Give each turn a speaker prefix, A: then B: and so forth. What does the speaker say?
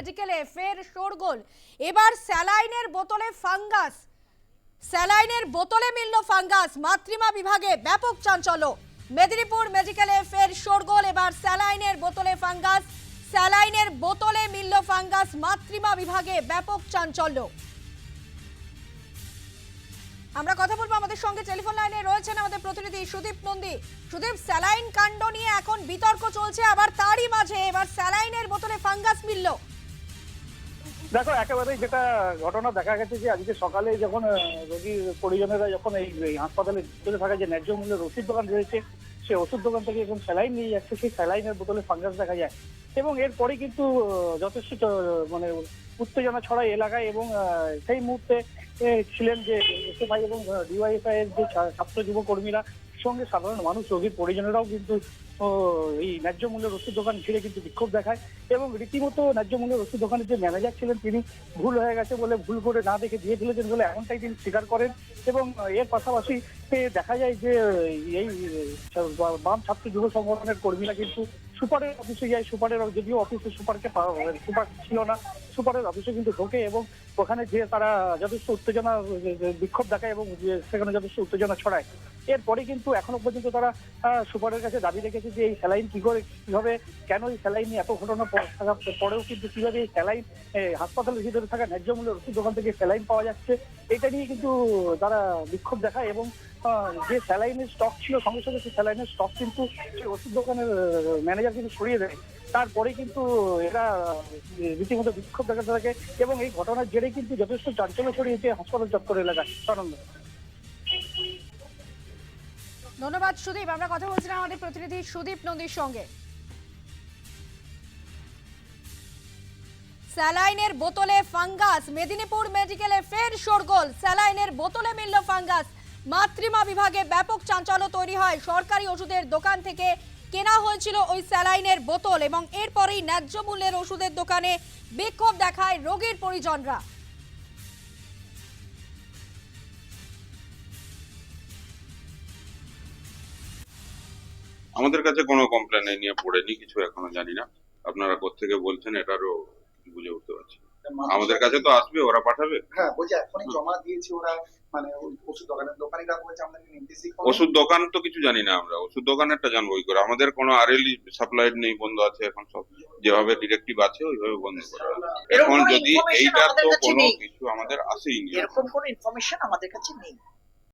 A: মেডিকেলে ফের শোরগোল এবার স্যালাইনের বোতলে ফাঙ্গাস। স্যালাইনের বোতলে মিলল ফাঙ্গাস। মাতৃমা বিভাগে ব্যাপক চাঞ্চল্য। মেদিনীপুর মেডিকেলে ফের শোরগোল এবার স্যালাইনের বোতলে ফাঙ্গাস। স্যালাইনের বোতলে মিলল ফাঙ্গাস। মাতৃমা বিভাগে ব্যাপক চাঞ্চল্য। আমরা কথা বলব আমাদের সঙ্গে। টেলিফোন লাইনে রয়েছেন আমাদের প্রতিনিধি সুদীপ নন্দী। সুদীপ, স্যালাইন কাণ্ড নিয়ে এখন বিতর্ক চলছে। আবার তারই মাঝে এবার স্যালাইনের বোতলে ফাঙ্গাস মিলল।
B: দেখো, একেবারেই যেটা ঘটনা দেখা গেছে যে আজকে সকালে যখন রোগীর পরিজনেরা যখন এই হাসপাতালে ভিতরে থাকা যে ন্যায্য মূল্যের ওষুধ দোকান রয়েছে সেই ওষুধ দোকান থেকে এখন স্যালাইন নিয়ে যাচ্ছে, সেই স্যালাইনের বোতলে ফাঙ্গাস দেখা যায়। এবং এরপরে কিন্তু যথেষ্ট মানে উত্তেজনা ছড়ায় এলাকায় এবং সেই মুহূর্তে ছিলেন যে এসএফআই এবং ডিওয়াইএফআই এর যে ছাত্র যুব কর্মীরা সঙ্গে সাধারণ মানুষ, রোগীর পরিজনেরাও কিন্তু এই ন্যায্য মূল্যের ওষুধ দোকান ঘিরে কিন্তু বিক্ষোভ দেখায় এবং রীতিমতো ন্যায্য মূল্যের ওষুধ দোকানের যে ম্যানেজার ছিলেন তিনি ভুল হয়ে গেছে বলে ভুল করে না দেখে দিয়ে ফেলেছেন বলে এমনটাই তিনি স্বীকার করেন এবং এর পাশাপাশি দেখা যায় যে এই, বাম ছাত্র যুব সংগঠনের কর্মীরা কিন্তু সুপারের অফিসে যায়, সুপারের যদিও অফিসে সুপারকে পাওয়া সুপার ছিল না, সুপারের অফিসে কিন্তু ঢোকে এবং ওখানে যে তারা যথেষ্ট উত্তেজনা, বিক্ষোভ দেখায় এবং সেখানে যথেষ্ট উত্তেজনা ছড়ায়। এরপরে কিন্তু এখনও পর্যন্ত তারা সুপারের কাছে দাবি রেখেছে যে এই স্যালাইন কি করে, কীভাবে, কেন এই স্যালাইন এত ঘটনা পরেও কিন্তু কীভাবে এই স্যালাইন হাসপাতালের ভিতরে থাকা ন্যায্য মূল্যের ওষুধ দোকান থেকে স্যালাইন পাওয়া যাচ্ছে, এটা নিয়ে কিন্তু তারা বিক্ষোভ দেখায় এবং যে স্যালাইনের স্টক ছিল, সঙ্গে সঙ্গে সেই স্যালাইনের স্টক কিন্তু সেই ওষুধ দোকানের ম্যানেজার কিন্তু সরিয়ে দেয়। তারপরে কিন্তু এরা রীতিমতো বিক্ষোভ দেখাতে থাকে এবং এই ঘটনার জেরে কিন্তু যথেষ্ট চাঞ্চল্য ছড়িয়েছে হাসপাতাল চত্বর এলাকায়। সানন্দ
A: ধন্যবাদ সুদীপ, আমরা কথা বলছিলাম আমাদের প্রতিনিধি সুদীপ নন্দীর সঙ্গে। স্যালাইনের বোতলে ফাঙ্গাস, মেদিনীপুর মেডিকেলে ফের শোরগোল, স্যালাইনের বোতলে মিলল ফাঙ্গাস। মাতৃমা বিভাগে ব্যাপক চাঞ্চল্য তৈরি হয়, সরকারি ওষুধের দোকান থেকে কেনা হয়েছিল ওই স্যালাইনের বোতল এবং এরপরেই ন্যায্য মূল্যের ওষুধের দোকানে বিক্ষোভ দেখায় রোগীর পরিজনরা
C: আমাদের কাছে কোনো কমপ্লেন নিয়ে পড়েনি, কিছু এখনও জানি না আপনারা কোত্থেকে বলছেন এটারও বুঝে উঠতে পারছি। আমাদের কাছে তো আসবে ওরা পাঠাবে।
D: হ্যাঁ বলছি এখনই জমা দিয়েছি ওরা মানে ওষুধ দোকানের দোকানিরা বলেছে নির্দেশিক
C: ওষুধ দোকান তো কিছু জানি না আমরা ওষুধ দোকানেরটা জানব ওই করে। আমাদের কোনো আরএল সাপ্লাই নেই বন্ধ আছে এখন সব যেভাবে ডিরেক্টিভ আছে ওইভাবে বন্ধ করা এখন যদি
E: এইটা
C: এইটার তো কোনো কিছু আমাদের আসেই
E: এরকম কোনো ইনফরমেশন আমাদের কাছে নেই।